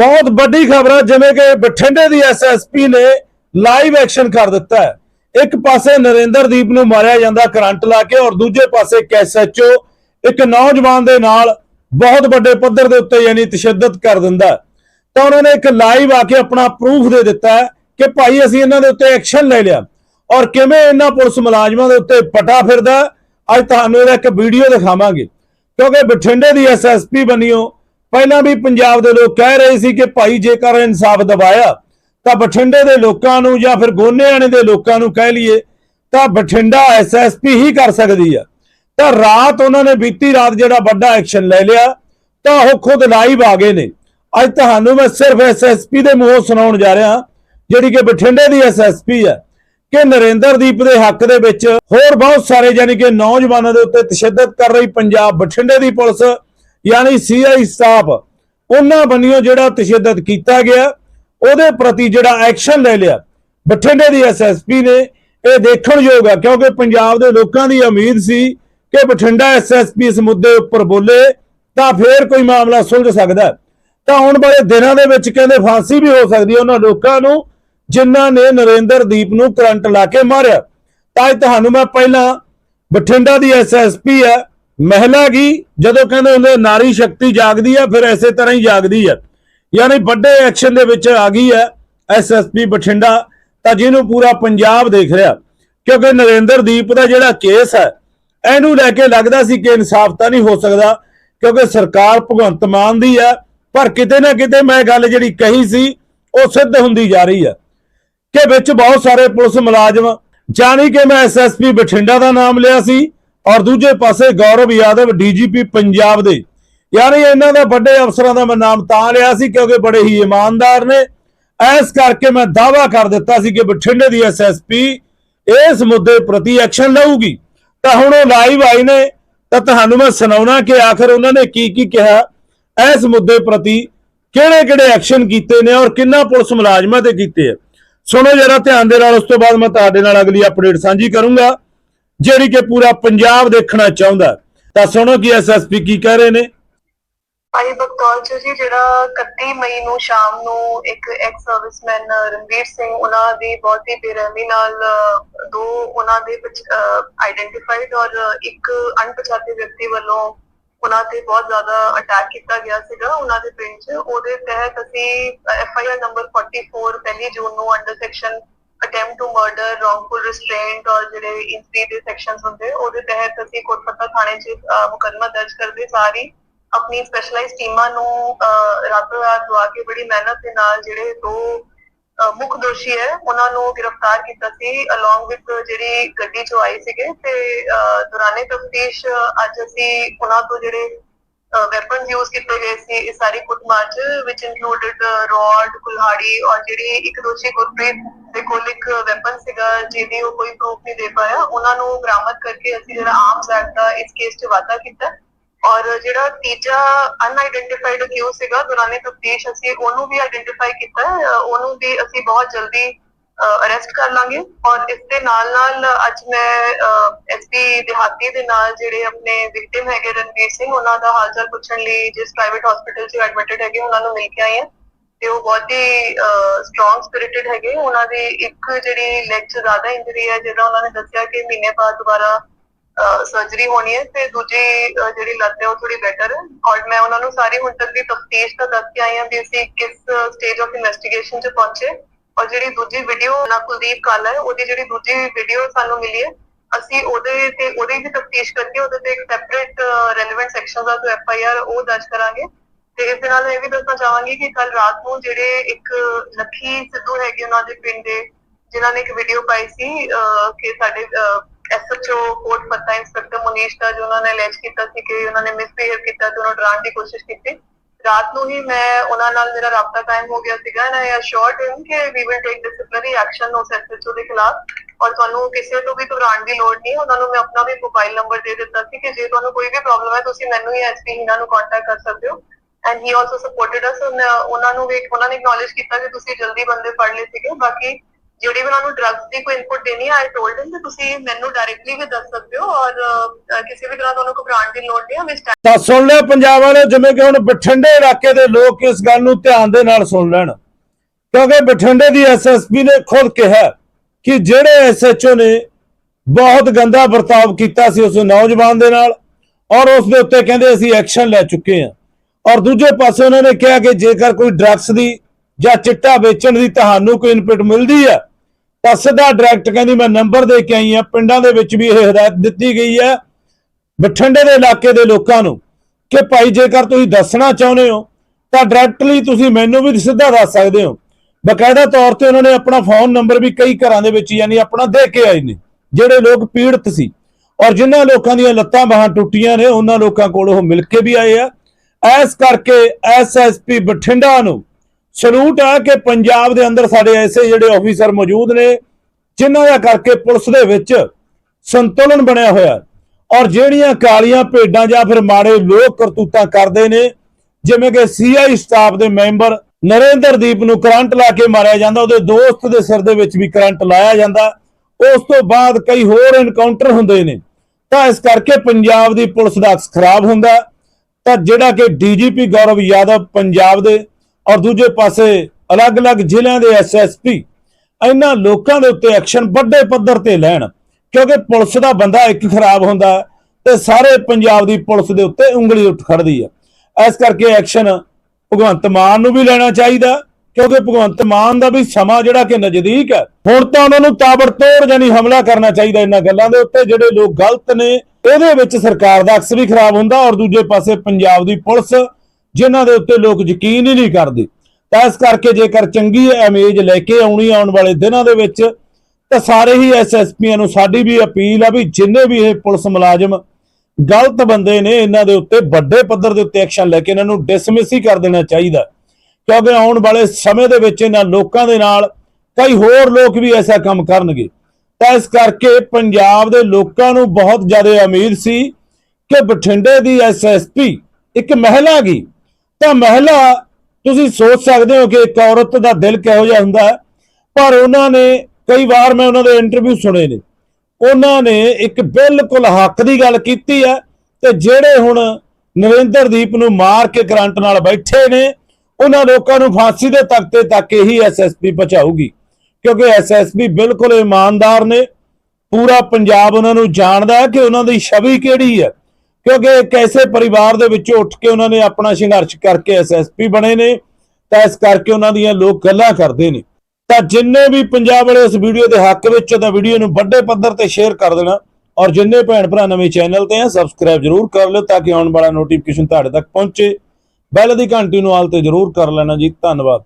ਬਹੁਤ ਵੱਡੀ ਖਬਰ ਹੈ ਜਿਵੇਂ ਕਿ ਬਠਿੰਡੇ ਦੀ ਐਸਐਸਪੀ ਨੇ ਲਾਈਵ ਐਕਸ਼ਨ ਕਰ ਦਿੱਤਾ ਹੈ। ਇੱਕ ਪਾਸੇ ਨਰਿੰਦਰਦੀਪ ਨੂੰ ਮਾਰਿਆ ਜਾਂਦਾ ਕਰੰਟ ਲਾ ਕੇ ਔਰ ਦੂਜੇ ਪਾਸੇ ਇੱਕ ਇੱਕ ਨੌਜਵਾਨ ਦੇ ਨਾਲ ਬਹੁਤ ਵੱਡੇ ਪੱਧਰ ਦੇ ਉੱਤੇ ਯਾਨੀ ਤਸ਼ੱਦਦ ਕਰ ਦਿੰਦਾ ਤਾਂ ਉਹਨਾਂ ਨੇ ਇੱਕ ਲਾਈਵ ਆ ਕੇ ਆਪਣਾ ਪ੍ਰੂਫ ਦੇ ਦਿੱਤਾ ਕਿ ਭਾਈ ਅਸੀਂ ਇਹਨਾਂ ਦੇ ਉੱਤੇ ਐਕਸ਼ਨ ਲੈ ਲਿਆ ਔਰ ਕਿਵੇਂ ਇਹਨਾਂ ਪੁਲਿਸ ਮੁਲਾਜ਼ਮਾਂ ਦੇ ਉੱਤੇ ਪਟਾ ਫਿਰਦਾ ਅੱਜ ਤੁਹਾਨੂੰ ਇਹਦਾ ਇੱਕ ਵੀਡੀਓ ਦਿਖਾਵਾਂਗੇ। ਕਿਉਂਕਿ ਬਠਿੰਡੇ ਦੀ ਐਸਐਸਪੀ ਬਣੀਓ ਪਹਿਲਾਂ ਵੀ ਪੰਜਾਬ ਦੇ ਲੋਕ ਕਹਿ ਰਹੇ ਸੀ ਕਿ ਭਾਈ ਜੇਕਰ ਇਨਸਾਫ ਦਵਾਇਆ, ਤਾਂ ਬਠਿੰਡੇ ਦੇ ਲੋਕਾਂ ਨੂੰ ਜਾਂ ਫਿਰ ਗੋਨੇਆਣੇ ਦੇ ਲੋਕਾਂ ਨੂੰ ਕਹਿ ਲਈਏ, ਤਾਂ ਬਠਿੰਡਾ ਐਸਐਸਪੀ ਹੀ ਕਰ ਸਕਦੀ ਆ। ਤਾਂ ਰਾਤ ਉਹਨਾਂ ਨੇ ਬੀਤੀ ਰਾਤ ਜਿਹੜਾ ਵੱਡਾ ਐਕਸ਼ਨ ਲੈ ਲਿਆ, ਤਾਂ ਉਹ ਖੁਦ ਲਾਈਵ ਆ ਗਏ ਨੇ। ਅੱਜ ਤੁਹਾਨੂੰ ਮੈਂ ਸਿਰਫ ਐਸਐਸਪੀ ਦੇ ਮੂੰਹੋਂ ਸੁਣਾਉਣ ਜਾ ਰਿਹਾ, ਜਿਹੜੀ ਕਿ ਬਠਿੰਡੇ ਦੀ ਐਸਐਸਪੀ ਹੈ ਕਿ ਨਰਿੰਦਰਦੀਪ ਦੇ ਹੱਕ ਦੇ ਵਿੱਚ ਹੋਰ ਬਹੁਤ ਸਾਰੇ ਯਾਨੀ ਕਿ ਨੌਜਵਾਨਾਂ ਦੇ ਉੱਤੇ ਤਸ਼ੱਦਦ ਕਰ ਰਹੀ ਪੰਜਾਬ ਬਠਿੰਡੇ ਦੀ ਪੁਲਿਸ। ਯਾਨੀ ਸੀਆਈ ਸਟਾਫ ਉਹਨਾਂ ਬੰਨਿਓ ਜਿਹੜਾ ਤਸ਼ੱਦਦ ਕੀਤਾ ਗਿਆ, ਉਹਦੇ ਪ੍ਰਤੀ ਜਿਹੜਾ ਐਕਸ਼ਨ ਲੈ ਲਿਆ। ਬਠਿੰਡੇ ਦੀ ਐਸਐਸਪੀ ਨੇ ਇਹ ਦੇਖਣਯੋਗ ਹੈ ਕਿਉਂਕਿ ਪੰਜਾਬ ਦੇ ਲੋਕਾਂ ਦੀ ਉਮੀਦ ਸੀ ਕਿ ਬਠਿੰਡਾ ਐਸਐਸਪੀ ਇਸ ਮੁੱਦੇ ਉੱਪਰ ਬੋਲੇ, ਤਾਂ ਫੇਰ ਕੋਈ ਮਾਮਲਾ ਸੁਲਝ ਸਕਦਾ ਤਾਂ ਆਉਣ ਵਾਲੇ ਦਿਨਾਂ ਦੇ ਵਿੱਚ ਕਹਿੰਦੇ ਫਾਂਸੀ ਵੀ ਹੋ ਸਕਦੀ ਹੈ ਉਹਨਾਂ ਲੋਕਾਂ ਨੂੰ, ਜਿਨ੍ਹਾਂ ਨੇ ਨਰਿੰਦਰ ਦੀਪ ਨੂੰ ਕਰੰਟ ਲਾ ਕੇ ਮਾਰਿਆ। ਤਾਂ ਅੱਜ ਤੁਹਾਨੂੰ ਮੈਂ ਪਹਿਲਾਂ, ਬਠਿੰਡਾ ਦੀ ਐਸਐਸਪੀ ਹੈ ਮਹਿਲਾ ਕੀ, ਜਦੋਂ ਕਹਿੰਦੇ ਹੁੰਦੇ ਨਾਰੀ ਸ਼ਕਤੀ ਜਾਗਦੀ ਹੈ ਫਿਰ ਐਸੇ ਤਰ੍ਹਾਂ ਹੀ ਜਾਗਦੀ ਹੈ ਯਾਨੀ ਵੱਡੇ ਐਕਸ਼ਨ ਦੇ ਵਿੱਚ ਆ ਗਈ ਹੈ ਐਸਐਸਪੀ ਬਠਿੰਡਾ, ਤਾਂ ਜਿਹਨੂੰ ਪੂਰਾ ਪੰਜਾਬ ਦੇਖ ਰਿਹਾ। ਕਿਉਂਕਿ ਨਰਿੰਦਰ ਦੀਪ ਦਾ ਜਿਹੜਾ ਕੇਸ ਹੈ, ਇਹਨੂੰ ਲੈ ਕੇ ਲੱਗਦਾ ਸੀ ਕਿ ਇਨਸਾਫ ਤਾਂ ਨਹੀਂ ਹੋ ਸਕਦਾ, ਕਿਉਂਕਿ ਸਰਕਾਰ ਭਗਵੰਤ ਮਾਨ ਦੀ ਹੈ ਪਰ ਕਿਤੇ ਨਾ ਕਿਤੇ ਮੈਂ ਗੱਲ ਜਿਹੜੀ ਕਹੀ ਸੀ, ਉਹ ਸਿੱਧ ਹੁੰਦੀ ਜਾ ਰਹੀ ਹੈ ਕਿ ਵਿੱਚ ਬਹੁਤ ਸਾਰੇ ਪੁਲਿਸ ਮੁਲਾਜ਼ਮ, ਜਾਣੀ ਕਿ ਮੈਂ ਐਸਐਸਪੀ ਬਠਿੰਡਾ ਦਾ ਨਾਮ ਲਿਆ ਸੀ ਔਰ ਦੂਜੇ ਪਾਸੇ ਗੌਰਵ ਯਾਦਵ ਡੀਜੀਪੀ ਪੰਜਾਬ ਦੇ। ਯਾਨੀ ਇਹਨਾਂ ਦਾ ਵੱਡੇ ਅਫਸਰਾਂ ਦਾ ਮੈਂ ਨਾਮ ਤਾਂ ਲਿਆ ਸੀ ਕਿਉਂਕਿ ਬੜੇ ਹੀ ਇਮਾਨਦਾਰ ਨੇ। ਐਸ ਕਰਕੇ ਮੈਂ ਦਾਵਾ ਕਰ ਦਿੱਤਾ ਸੀ ਕਿ ਬਠਿੰਡੇ ਦੀ ਐਸਐਸਪੀ ਇਸ ਮੁੱਦੇ ਪ੍ਰਤੀ ਐਕਸ਼ਨ ਲਊਗੀ। ਤਾਂ ਹੁਣ ਉਹ ਲਾਈਵ ਆਈ ਨੇ। ਤਾਂ ਤੁਹਾਨੂੰ ਮੈਂ ਸੁਣਾਉਣਾ ਕਿ ਆਖਰ ਉਹਨਾਂ ਨੇ ਕੀ ਕੀ ਕਿਹਾ। ਇਸ ਮੁੱਦੇ ਪ੍ਰਤੀ ਕਿਹੜੇ ਕਿਹੜੇ ਐਕਸ਼ਨ ਕੀਤੇ ਨੇ ਔਰ ਕਿੰਨਾ ਪੁਲਿਸ ਮੁਲਾਜ਼ਮਾਂ ਤੇ ਕੀਤੇ ਆ। ਸੁਣੋ ਜਰਾ ਧਿਆਨ ਦੇ ਨਾਲ, ਉਸ ਤੋਂ ਬਾਅਦ ਮੈਂ ਤੁਹਾਡੇ ਨਾਲ ਅਗਲੀ ਅਪਡੇਟ ਸਾਂਝੀ ਕਰੂੰਗਾ। ਜਿਹੜੀ ਕਿ ਪੂਰਾ ਪੰਜਾਬ ਦੇਖਣਾ ਚਾਹੁੰਦਾ ਤਾਂ ਸੁਣੋ ਕਿ ਐਸਐਸਪੀ ਕੀ ਕਹਿ ਰਹੇ ਨੇ। ਭਾਈ ਬਖਤੌਰ ਜੀ ਜਿਹੜਾ 31 ਮਈ ਨੂੰ ਸ਼ਾਮ ਨੂੰ ਇੱਕ ਐਕਸ ਸਰਵਿਸਮੈਨ ਰਣਵੀਰ ਸਿੰਘ, ਉਹਨਾਂ ਦੀ ਬਹੁਤ ਹੀ ਬੇਰਹਿਮੀ ਨਾਲ ਦੋ ਉਹਨਾਂ ਦੇ ਆਈਡੈਂਟੀਫਾਈਡ ਔਰ ਇੱਕ ਅਣਪਛਾਤੇ ਵਿਅਕਤੀ ਵੱਲੋਂ ਉਹਨਾਂ ਤੇ ਬਹੁਤ ਜ਼ਿਆਦਾ ਅਟੈਕ ਕੀਤਾ ਗਿਆ ਸੀਗਾ ਉਹਨਾਂ ਦੇ ਪਿੰਡ 'ਚ। ਉਹਦੇ ਤਹਿਤ ਅਸੀਂ ਐਫ ਆਈ ਆਰ ਨੰਬਰ 44 ਪਹਿਲੀ ਜੂਨ ਨੂੰ under section attempt to murder wrongful restraint ਔਰ ਜਿਹੜੇ ਇੰਸਟੀ ਦੇ ਸੈਕਸ਼ਨਸ ਹੁੰਦੇ ਉਹਦੇ ਤਹਿਤ ਅਸੀਂ ਕੋਟਪੱਤਾ ਥਾਣੇ 'ਚ ਅਹ, ਦਰਜ ਕਰਦੇ ਸਾਰੀ ਆਪਣੀ ਸਪੈਸ਼ਲਾਈਜ਼ਡ ਟੀਮਾਂ ਨੂੰ ਰਾਤੋਂ ਰਾਤ ਦਵਾ ਕੇ ਬੜੀ ਮਿਹਨਤ ਦੇ ਨਾਲ ਜਿਹੜੇ ਦੋ ਮੁੱਖ ਦੋਸ਼ੀ ਹੈ ਉਹਨਾਂ ਨੂੰ ਗ੍ਰਿਫਤਾਰ ਕੀਤਾ ਸੀ ਅਲੋਂਗ ਵਿਦ ਜਿਹੜੀ ਗੱਡੀ ਚੋਂ ਆਏ ਸੀਗੇ ਤੇ ਦੌਰਾਨੇ ਤਫਤੀਸ਼ ਅੱਜ ਅਸੀਂ ਉਹਨਾਂ ਤੋਂ ਜਿਹੜੇ ਵੈਪਨਸ ਯੂਜ਼ ਕੀਤੇ ਗਏ ਸੀ ਇਸ ਸਾਰੀ ਕੁੱਟਮਾਰ ਚ ਵਿਚ ਇਨਕਲੂਡਡ ਰੋਡ ਕੁਲਹਾੜੀ ਔਰ ਜਿਹੜੀ ਇੱਕ ਦੋਸ਼ੀ ਗੁਰਪ੍ਰੀਤ ਦੇ ਕੋਲ ਇੱਕ ਵੈਪਨ ਸੀਗਾ ਜਿਹਦੀ ਉਹ ਕੋਈ ਪ੍ਰੂਫ ਨਹੀਂ ਦੇ ਪਾਇਆ। ਉਹਨਾਂ ਨੂੰ ਬਰਾਮਦ ਕਰਕੇ ਅਸੀਂ ਜਿਹੜਾ ਆਰਮਸ ਐਕਟ ਦਾ ਇਸ ਕੇਸ 'ਚ ਵਾਧਾ ਕੀਤਾ। ਔਰ ਜਿਹੜਾ ਤੀਜਾ ਅਨਆਇਡੈਂਟੀਫਾਈਡ ਅਕਿਊਜ਼ ਸੀਗਾ, ਦੌਰਾਨੇ ਤਫਤੀਸ਼ ਅਸੀਂ ਉਹਨੂੰ ਵੀ ਆਇਡੈਂਟੀਫਾਈ ਕੀਤਾ ਉਹਨੂੰ ਵੀ ਅਸੀਂ ਬਹੁਤ ਜਲਦੀ ਅਰੈਸਟ ਕਰ ਲਾਂਗੇ। ਔਰ ਇਸ ਦੇ ਨਾਲ ਨਾਲ ਅੱਜ ਮੈਂ ਐਸਪੀ ਦਿਹਾਤੀ ਦੇ ਨਾਲ ਜਿਹੜੇ ਆਪਣੇ ਵਿਕਟਿਮ ਹੈਗੇ ਰਣਵੀਰ ਸਿੰਘ, ਉਹਨਾਂ ਦਾ ਹਾਲ ਚਾਲ ਪੁੱਛਣ ਲਈ ਜਿਸ ਪ੍ਰਾਈਵੇਟ ਹਸਪੀਟਲ 'ਚ ਐਡਮਿਟਡ ਹੈਗੇ, ਉਹਨਾਂ ਨੂੰ ਮਿਲ ਕੇ ਆਏ ਹਾਂ। ਤੇ ਉਹ ਬਹੁਤ ਸਟਰੋਂਗ ਸਪਿਰਿਟਡ ਹੈਗੇ। ਉਹਨਾਂ ਦੀ ਇੱਕ ਜਿਹੜੀ ਲੈਗ 'ਚ ਜ਼ਿਆਦਾ ਇੰਜਰੀ ਹੈ ਜਿਹੜਾ ਉਹਨਾਂ ਨੇ ਦੱਸਿਆ ਕਿ ਮਹੀਨੇ ਬਾਅਦ ਦੁਬਾਰਾ ਸਰਜਰੀ ਹੋਣੀ ਹੈ ਤੇ ਦੂਜੀ ਜਿਹੜੀ ਲੱਤ ਹੈ ਉਹ ਥੋੜੀ ਬੈਟਰ ਹੈ। ਔਰ ਮੈਂ ਉਹਨਾਂ ਨੂੰ ਸਾਰੀ ਹੁਣ ਤੱਕ ਦੀ ਤਫਤੀਸ਼ ਦਾ ਦੱਸ ਕੇ ਆਈ ਹਾਂ ਵੀ ਅਸੀਂ ਕਿਸ ਸਟੇਜ ਆਫ ਇਨਵੈਸਟੀਗੇਸ਼ਨ 'ਚ ਪਹੁੰਚੇ। ਔਰ ਜਿਹੜੀ ਦੂਜੀ ਵੀਡੀਓ ਨਾ ਕੁਲਦੀਪ ਕਾਲਾ ਹੈ, ਉਹਦੀ ਜਿਹੜੀ ਦੂਜੀ ਵੀਡੀਓ ਸਾਨੂੰ ਮਿਲੀ ਹੈ, ਅਸੀਂ ਉਹਦੇ ਤੇ, ਉਹਦੀ ਵੀ ਤਫਤੀਸ਼ ਕਰਕੇ ਉਹਦੇ ਤੇ ਇੱਕ ਸੈਪਰੇਟ ਰੈਲੇਵੈਂਟ ਸੈਕਸ਼ਨ ਦਾ ਜੋ ਐਫ ਆਈ ਆਰ ਉਹ ਦਰਜ ਕਰਾਂਗੇ। ਤੇ ਇਸ ਦੇ ਨਾਲ ਇਹ ਵੀ ਦੱਸਣਾ ਚਾਹਾਂਗੀ ਕਿ ਕੱਲ ਰਾਤ ਨੂੰ ਜਿਹੜੇ ਇੱਕ ਲੱਖੀ ਸਿੱਧੂ ਹੈਗੇ ਉਹਨਾਂ ਦੇ ਪਿੰਡ ਦੇ, ਜਿਨ੍ਹਾਂ ਨੇ ਇੱਕ ਵੀਡੀਓ ਪਾਈ ਸੀ ਕਿ ਸਾਡੇ ਐਸਐਚਓ ਕੋਟ ਪੱਤਾ ਇੰਸਪੈਕਟਰ ਮੁਨੀਸ਼ ਦਾ ਜੋ ਉਹਨਾਂ ਨੇ ਅਲੈਜ ਕੀਤਾ ਸੀ ਕਿ ਉਹਨਾਂ ਨੇ ਮਿਸਬਿਹੇਵ ਕੀਤਾ ਤੇ ਉਹਨਾਂ ਡਰਾਉਣ ਦੀ ਕੋਸ਼ਿਸ਼ ਕੀਤੀ। ਰਾਤ ਨੂੰ ਹੀ ਮੈਂ ਉਹਨਾਂ ਨਾਲ ਮੇਰਾ ਰਾਬਤਾ ਕਾਇਮ ਹੋ ਗਿਆ ਸੀਗਾ ਨਾ ਆਈ ਅਸ਼ੋਰਡ ਹਿਮ ਕਿ we will take disciplinary action ਉਸ ਐਸਐਚਓ ਦੇ ਖਿਲਾਫ ਔਰ ਤੁਹਾਨੂੰ ਕਿਸੇ ਤੋਂ ਵੀ ਘਬਰਾਉਣ ਦੀ ਲੋੜ ਨਹੀਂ, ਉਹਨਾਂ ਨੂੰ ਮੈਂ ਆਪਣਾ ਵੀ ਮੋਬਾਈਲ ਨੰਬਰ ਦੇ ਦਿੱਤਾ ਸੀ ਕਿ ਜੇ ਤੁਹਾਨੂੰ ਕੋਈ ਵੀ ਪ੍ਰੋਬਲਮ ਹੈ, ਤੁਸੀਂ ਮੈਨੂੰ ਹੀ ਐਸਪੀ ਹਿਨਾ ਨੂੰ ਕੰਟੈਕਟ ਕਰ ਸਕਦੇ ਹੋ। And he also supported us ਉਹਨਾਂ ਨੂੰ ਵੀ ਉਹਨਾਂ ਨੇ ਅਕਨੋਲਜ ਕੀਤਾ ਕਿ ਤੁਸੀਂ ਜਲਦੀ ਬੰਦੇ ਫੜ ਲਏ ਸੀਗੇ। ਬਾਕੀ ਜਿਹੜੀ ਵੀ ਉਹਨਾਂ ਨੂੰ ਡਰੱਗਸ ਦੀ ਕੋਈ ਇਨਪੁਟ ਦੇਣੀ ਆਈ ਟੋਲਡ ਹਿਮ ਕਿ ਤੁਸੀਂ ਮੈਨੂੰ ਡਾਇਰੈਕਟਲੀ ਵੀ ਦੱਸ ਸਕਦੇ ਹੋ ਔਰ ਕਿਸੇ ਵੀ ਤਰ੍ਹਾਂ ਤੁਹਾਨੂੰ ਘਬਰਾਉਣ ਦੀ ਲੋੜ ਨਹੀਂ ਹੈ ਤਾਂ ਸੁਣ ਲਿਆ ਪੰਜਾਬ ਵਾਲੇ, ਜਿਵੇਂ ਕਿ ਹੁਣ ਬਠਿੰਡੇ ਇਲਾਕੇ ਦੇ ਲੋਕ ਇਸ ਗੱਲ ਨੂੰ ਧਿਆਨ ਦੇ ਨਾਲ ਸੁਣ ਲੈਣ। ਕਿਉਂਕਿ ਬਠਿੰਡੇ ਦੀ ਐਸਐਸਪੀ ਨੇ ਖੁਦ ਕਿਹਾ ਕਿ ਜਿਹੜੇ ਐਸਐਚਓ ਨੇ ਬਹੁਤ ਗੰਦਾ ਵਰਤਾਵ ਕੀਤਾ ਸੀ ਉਸ ਨੌਜਵਾਨ ਦੇ ਨਾਲ ਔਰ ਉਸ ਦੇ ਉੱਤੇ ਕਹਿੰਦੇ ਅਸੀਂ ਐਕਸ਼ਨ ਲੈ ਚੁੱਕੇ ਹਾਂ। ਔਰ ਦੂਜੇ ਪਾਸੇ ਉਹਨਾਂ ਨੇ ਕਿਹਾ ਕਿ ਜੇਕਰ ਕੋਈ ਡਰੱਗਸ ਦੀ ਜਾਂ ਚਿੱਟਾ ਵੇਚਣ ਦੀ ਤੁਹਾਨੂੰ ਕੋਈ ਇਨਪੁਟ ਮਿਲਦੀ ਹੈ, ਤਾਂ ਸਿੱਧਾ ਡਾਇਰੈਕਟ ਕਹਿੰਦੀ ਮੈਂ ਨੰਬਰ ਦੇ ਕੇ ਆਈ ਹਾਂ, ਪਿੰਡਾਂ ਦੇ ਵਿੱਚ ਵੀ ਇਹ ਹਦਾਇਤ ਦਿੱਤੀ ਗਈ ਹੈ, ਬਠਿੰਡੇ ਦੇ ਇਲਾਕੇ ਦੇ ਲੋਕਾਂ ਨੂੰ ਕਿ ਭਾਈ ਜੇਕਰ ਤੁਸੀਂ ਦੱਸਣਾ ਚਾਹੁੰਦੇ ਹੋ, ਤਾਂ ਡਾਇਰੈਕਟਲੀ ਤੁਸੀਂ ਮੈਨੂੰ ਵੀ ਸਿੱਧਾ ਦੱਸ ਸਕਦੇ ਹੋ। ਬਕਾਇਦਾ ਤੌਰ ਤੇ ਉਹਨਾਂ ਨੇ ਆਪਣਾ ਫੋਨ ਨੰਬਰ ਵੀ ਕਈ ਘਰਾਂ ਦੇ ਵਿੱਚ ਯਾਨੀ ਆਪਣਾ ਦੇ ਕੇ ਆਏ ਨੇ, ਜਿਹੜੇ ਲੋਕ ਪੀੜਤ ਸੀ। ਔਰ ਜਿਨ੍ਹਾਂ ਲੋਕਾਂ ਦੀਆਂ ਲੱਤਾਂ ਬਾਹਾਂ ਟੁੱਟੀਆਂ ਨੇ, ਉਹਨਾਂ ਲੋਕਾਂ ਕੋਲ ਉਹ ਮਿਲ ਕੇ ਵੀ ਆਏ ਆ। ਐਸ ਕਰਕੇ ਐਸਐਸਪੀ ਬਠਿੰਡਾ ਨੂੰ ਸਲੂਟ ਆ ਕਿ ਪੰਜਾਬ ਦੇ ਅੰਦਰ ਸਾਡੇ ਐਸੇ ਜਿਹੜੇ ਆਫੀਸਰ ਮੌਜੂਦ ਨੇ, ਜਿਨ੍ਹਾਂ ਦਾ ਕਰਕੇ ਪੁਲਿਸ ਦੇ ਵਿੱਚ ਸੰਤੁਲਨ ਬਣਿਆ ਹੋਇਆ ਔਰ ਜਿਹੜੀਆਂ ਕਾਲੀਆਂ ਭੇਡਾਂ ਜਾਂ ਫਿਰ ਮਾੜੇ ਲੋਕ ਕਰਤੂਤਾਂ ਕਰਦੇ ਨੇ, ਜਿਵੇਂ ਕਿ ਸੀਆਈ ਸਟਾਫ ਦੇ ਮੈਂਬਰ ਨਰਿੰਦਰਦੀਪ ਨੂੰ ਕਰੰਟ ਲਾ ਕੇ ਮਾਰਿਆ ਜਾਂਦਾ, ਉਹਦੇ ਦੋਸਤ ਦੇ ਸਿਰ ਦੇ ਵਿੱਚ ਵੀ ਕਰੰਟ ਲਾਇਆ ਜਾਂਦਾ, ਉਸ ਤੋਂ ਬਾਅਦ ਕਈ ਹੋਰ ਐਨਕਾਊਂਟਰ ਹੁੰਦੇ ਨੇ। ਤਾਂ ਇਸ ਕਰਕੇ ਪੰਜਾਬ ਦੀ ਪੁਲਿਸ ਦਾ ਅਕਸ ਖਰਾਬ ਹੁੰਦਾ ਤਾਂ ਜਿਹੜਾ ਕਿ ਡੀਜੀਪੀ ਗੌਰਵ ਯਾਦਵ ਪੰਜਾਬ ਦੇ ਔਰ ਦੂਜੇ ਪਾਸੇ ਅਲੱਗ-ਅਲੱਗ ਜ਼ਿਲ੍ਹਿਆਂ ਦੇ ਐਸਐਸਪੀ ਇਹਨਾਂ ਲੋਕਾਂ ਦੇ ਉੱਤੇ ਐਕਸ਼ਨ ਵੱਡੇ ਪੱਧਰ ਤੇ ਲੈਣ, ਕਿਉਂਕਿ ਪੁਲਿਸ ਦਾ ਬੰਦਾ ਇੱਕ ਖਰਾਬ ਹੁੰਦਾ ਹੈ ਤੇ ਸਾਰੇ ਪੰਜਾਬ ਦੀ ਪੁਲਿਸ ਦੇ ਉੱਤੇ ਉਂਗਲੀ ਉੱਠ ਖੜਦੀ ਹੈ ਇਸ ਕਰਕੇ ਐਕਸ਼ਨ ਭਗਵੰਤ ਮਾਨ ਨੂੰ ਵੀ ਲੈਣਾ ਚਾਹੀਦਾ, ਕਿਉਂਕਿ ਭਗਵੰਤ ਮਾਨ ਦਾ ਵੀ ਸਮਾਂ ਜਿਹੜਾ ਕਿ ਨਜ਼ਦੀਕ ਹੈ ਹੁਣ ਤਾਂ ਉਹਨਾਂ ਨੂੰ ਤਾਬੜਤੋੜ ਜਾਨੀ ਹਮਲਾ ਕਰਨਾ ਚਾਹੀਦਾ ਇਹਨਾਂ ਗੱਲਾਂ ਦੇ ਉੱਤੇ, ਜਿਹੜੇ ਲੋਕ ਗਲਤ ਨੇ ਇਹਦੇ ਵਿੱਚ ਸਰਕਾਰ ਦਾ ਅਕਸ ਵੀ ਖਰਾਬ ਹੁੰਦਾ ਔਰ ਦੂਜੇ ਪਾਸੇ ਪੰਜਾਬ ਦੀ ਪੁਲਿਸ, ਜਿਨ੍ਹਾਂ ਦੇ ਉੱਤੇ ਲੋਕ ਯਕੀਨ ਹੀ ਨਹੀਂ ਕਰਦੇ। ਤਾਂ ਇਸ ਕਰਕੇ ਜੇਕਰ ਚੰਗੀ ਇਮੇਜ ਲੈ ਕੇ ਆਉਣੀ ਆਉਣ ਵਾਲੇ ਦਿਨਾਂ ਦੇ ਵਿੱਚ, ਤਾਂ ਸਾਰੇ ਹੀ ਐਸਐਸਪੀਆਂ ਨੂੰ ਸਾਡੀ ਵੀ ਅਪੀਲ ਆ ਵੀ ਜਿੰਨੇ ਵੀ ਇਹ ਪੁਲਿਸ ਮੁਲਾਜ਼ਮ ਗਲਤ ਬੰਦੇ ਨੇ, ਇਹਨਾਂ ਦੇ ਉੱਤੇ ਵੱਡੇ ਪੱਧਰ ਦੇ ਉੱਤੇ ਐਕਸ਼ਨ ਲੈ ਕੇ ਇਹਨਾਂ ਨੂੰ ਡਿਸਮਿਸ ਹੀ ਕਰ ਦੇਣਾ ਚਾਹੀਦਾ। ਕਿਉਂਕਿ ਆਉਣ ਵਾਲੇ ਸਮੇਂ ਦੇ ਵਿੱਚ ਇਹਨਾਂ ਲੋਕਾਂ ਦੇ ਨਾਲ ਕਈ ਹੋਰ ਲੋਕ ਵੀ ਐਸਾ ਕੰਮ ਕਰਨਗੇ। ਤਾਂ ਇਸ ਕਰਕੇ ਪੰਜਾਬ ਦੇ ਲੋਕਾਂ ਨੂੰ ਬਹੁਤ ਜ਼ਿਆਦਾ ਉਮੀਦ ਸੀ ਕਿ ਬਠਿੰਡੇ ਦੀ ਐਸਐਸਪੀ ਇੱਕ ਮਹਿਲਾ ਗਈ ਤਾਂ ਮਹਿਲਾ, ਤੁਸੀਂ ਸੋਚ ਸਕਦੇ ਹੋ ਕਿ ਇੱਕ ਔਰਤ ਦਾ ਦਿਲ ਕਿਹੋ ਜਿਹਾ ਹੁੰਦਾ ਹੈ। ਪਰ ਉਹਨਾਂ ਨੇ, ਕਈ ਵਾਰ ਮੈਂ ਉਹਨਾਂ ਦੇ ਇੰਟਰਵਿਊ ਸੁਣੇ ਨੇ। ਉਹਨਾਂ ਨੇ ਇੱਕ ਬਿਲਕੁਲ ਹੱਕ ਦੀ ਗੱਲ ਕੀਤੀ ਹੈ ਤੇ ਜਿਹੜੇ ਹੁਣ ਨਰਿੰਦਰਦੀਪ ਨੂੰ ਮਾਰ ਕੇ ਕਰੰਟ ਨਾਲ ਬੈਠੇ ਨੇ, ਉਹਨਾਂ ਲੋਕਾਂ ਨੂੰ ਫਾਂਸੀ ਦੇ ਤਖਤੇ ਤੱਕ ਇਹੀ ਐਸਐਸਪੀ ਪਹੁੰਚਾਊਗੀ। ਕਿਉਂਕਿ ਐਸਐਸਪੀ ਬਿਲਕੁਲ ਇਮਾਨਦਾਰ ਨੇ। ਪੂਰਾ ਪੰਜਾਬ ਉਹਨਾਂ ਨੂੰ ਜਾਣਦਾ ਹੈ ਕਿ ਉਹਨਾਂ ਦੀ ਛਵੀ ਕਿਹੜੀ ਹੈ। ਕਿਉਂਕਿ ਇੱਕ ਐਸੇ ਪਰਿਵਾਰ ਦੇ ਵਿੱਚੋਂ ਉੱਠ ਕੇ ਉਹਨਾਂ ਨੇ ਆਪਣਾ ਸੰਘਰਸ਼ ਕਰਕੇ ਐਸਐਸਪੀ ਬਣੇ ਨੇ, ਤਾਂ ਇਸ ਕਰਕੇ ਉਹਨਾਂ ਦੀਆਂ ਲੋਕ ਗੱਲਾਂ ਕਰਦੇ ਨੇ। ਤਾਂ ਜਿੰਨੇ ਵੀ ਪੰਜਾਬ ਵਾਲੇ ਇਸ ਵੀਡੀਓ ਦੇ ਹੱਕ ਵਿੱਚ ਤਾਂ ਵੀਡੀਓ ਨੂੰ ਵੱਡੇ ਪੱਧਰ ਤੇ ਸ਼ੇਅਰ ਕਰ ਦੇਣਾ। ਔਰ ਜਿੰਨੇ ਭੈਣ ਭਰਾ ਨਵੇਂ ਚੈਨਲ ਤੇ ਆ, ਸਬਸਕ੍ਰਾਈਬ ਜਰੂਰ ਕਰ ਲਿਓ ਤਾਂ ਕਿ ਆਉਣ ਵਾਲਾ ਨੋਟੀਫਿਕੇਸ਼ਨ ਤੁਹਾਡੇ ਤੱਕ ਪਹੁੰਚੇ। ਬੈਲ ਦੀ ਘੰਟੀ ਨੂੰ ਆਲ ਤੇ ਜਰੂਰ ਕਰ ਲੈਣਾ ਜੀ। ਧੰਨਵਾਦ।